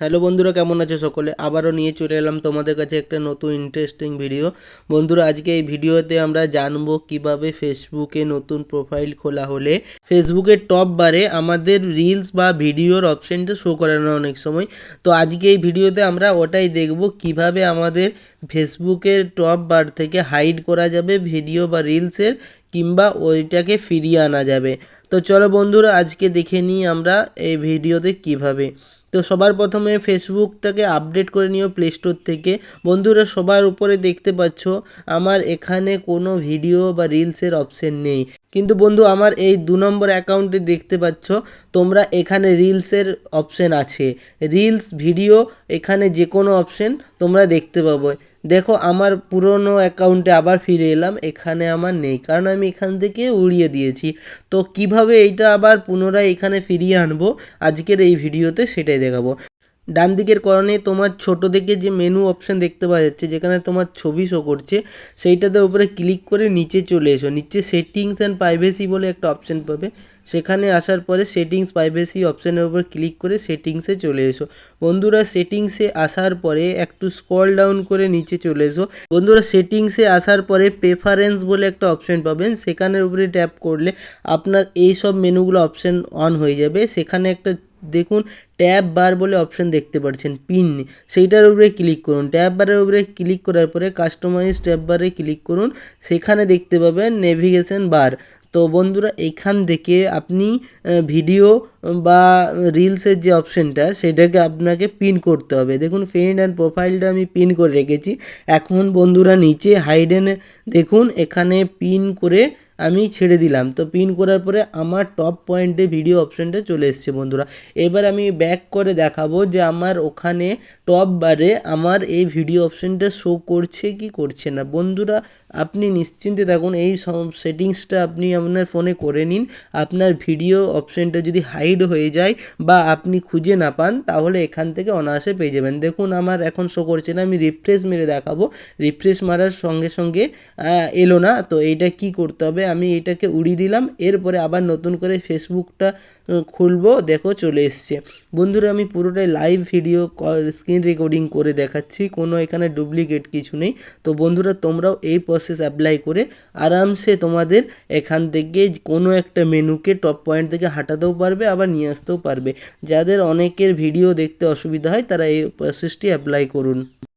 Hello বন্ধুরা, কেমন আছো সকলে? আবারও নিয়ে চলে এলাম তোমাদের কাছে একটা নতুন ইন্টারেস্টিং ভিডিও বন্ধুরা, আজকে এই ভিডিওতে আমরা জানব কীভাবে ফেসবুকে নতুন প্রোফাইল খোলা হলে ফেসবুকের টপ বারে আমাদের রিলস বা ভিডিওর অপশানটা শো করে না অনেক সময়। তো আজকে এই ভিডিওতে আমরা ওটাই দেখব কীভাবে আমাদের ফেসবুকের টপ বার থেকে হাইড করা যাবে ভিডিও বা রিলসের কিংবা ওইটাকে ফিরিয়ে আনা যাবে। তো চলো বন্ধুরা, আজকে দেখে নিই আমরা এই ভিডিওতে কীভাবে। তো সবার প্রথমে ফেসবুকটাকে আপডেট করে নিও প্লে স্টোর থেকে। বন্ধুরা, সবার উপরে দেখতে পাচ্ছ, আমার এখানে কোনো ভিডিও বা রিলসের অপশন নেই। কিন্তু বন্ধু, আমার এই দু নম্বর অ্যাকাউন্টে দেখতে পাচ্ছ, তোমরা এখানে রিলসের অপশন আছে। রিলস, ভিডিও, এখানে যে কোনো অপশন তোমরা দেখতে পাবো। দেখো, আমার পুরনো অ্যাকাউন্টে আবার ফিরে এলাম, এখানে আমার নেই, কারণ আমি এখান থেকে উড়িয়ে দিয়েছি। তো কীভাবে এইটা আবার পুনরায় এখানে ফিরিয়ে আনব, আজকের এই ভিডিওতে সেটাই দেখাবো। ডান দিকের করণে তোমার ছোট থেকে যে মেনু অপশান দেখতে পাওয়া যাচ্ছে, যেখানে তোমার ছবি শো করছে, সেইটাতে উপরে ক্লিক করে নিচে চলে এসো। নিচে সেটিংস অ্যান্ড প্রাইভেসি বলে একটা অপশান পাবে। সেখানে আসার পরে সেটিংস প্রাইভেসি অপশানের উপর ক্লিক করে সেটিংসে চলে এসো। বন্ধুরা সেটিংসে আসার পরে একটু স্ক্রল ডাউন করে নিচে চলে এসো। বন্ধুরা সেটিংসে আসার পরে প্রেফারেন্স বলে একটা অপশন পাবেন। সেখানের উপরে ট্যাপ করলে আপনার এই সব মেনুগুলো অপশন অন হয়ে যাবে। সেখানে একটা দেখুন ট্যাব বার বলে অপশন দেখতে পাচ্ছেন পিন সেইটার উপরে ক্লিক করুন। ট্যাব বারের উপরে ক্লিক করার পরে কাস্টমাইজ ট্যাব বারে ক্লিক করুন। সেখানে দেখতে পাবেন নেভিগেশন বার তো বন্ধুরা, এখান থেকে আপনি ভিডিও বা রিলসের যে অপশানটা সেটাকে আপনাকে পিন করতে হবে। দেখুন ফ্রেন্ড অ্যান্ড প্রোফাইলটা আমি পিন করে রেখেছি। এখন বন্ধুরা নিচে হাইডেনে দেখুন, এখানে পিন করে আমি ছেড়ে দিলাম। তো পিন করার পরে আমার টপ পয়েন্টে ভিডিও অপশানটা চলে এসছে বন্ধুরা। এবার আমি ব্যাক করে দেখাবো যে আমার ওখানে টপ বারে আমার এই ভিডিও অপশানটা শো করছে কি করছে না। বন্ধুরা, আপনি নিশ্চিন্তে থাকুন, এই সেটিংসটা আপনি আপনার ফোনে করে নিন। আপনার ভিডিও অপশানটা যদি হাইড হয়ে যায় বা আপনি খুঁজে না পান, তাহলে এখান থেকে অনায়াসে পেয়ে যাবেন। দেখুন, আমার এখন শো করছে না, আমি রিফ্রেশ মেরে দেখাবো। রিফ্রেশ মারার সঙ্গে সঙ্গে এলো না। তো এইটা কি করতে হবে? আমি এটাকে উড়িয়ে দিলাম, এরপরে আবার নতুন করে ফেসবুকটা খুলবো। দেখো, চলে এসছে। বন্ধুরা, আমি পুরোটাই লাইভ ভিডিও স্ক্রিন রেকর্ডিং করে দেখাচ্ছি। কোনো এখানে ডুপ্লিকেট কিছু নেই। তো বন্ধুরা, তোমরাও এই প্রসেস অ্যাপ্লাই করে আরামসে তোমাদের এখান থেকে কোনো একটা মেনুকে টপ পয়েন্ট থেকে হাঁটাতেও পারবে আবার নিয়ে আসতেও পারবে। যাদের অনেকের ভিডিও দেখতে অসুবিধা হয়, তারা এই প্রসেসটি অ্যাপ্লাই করুন।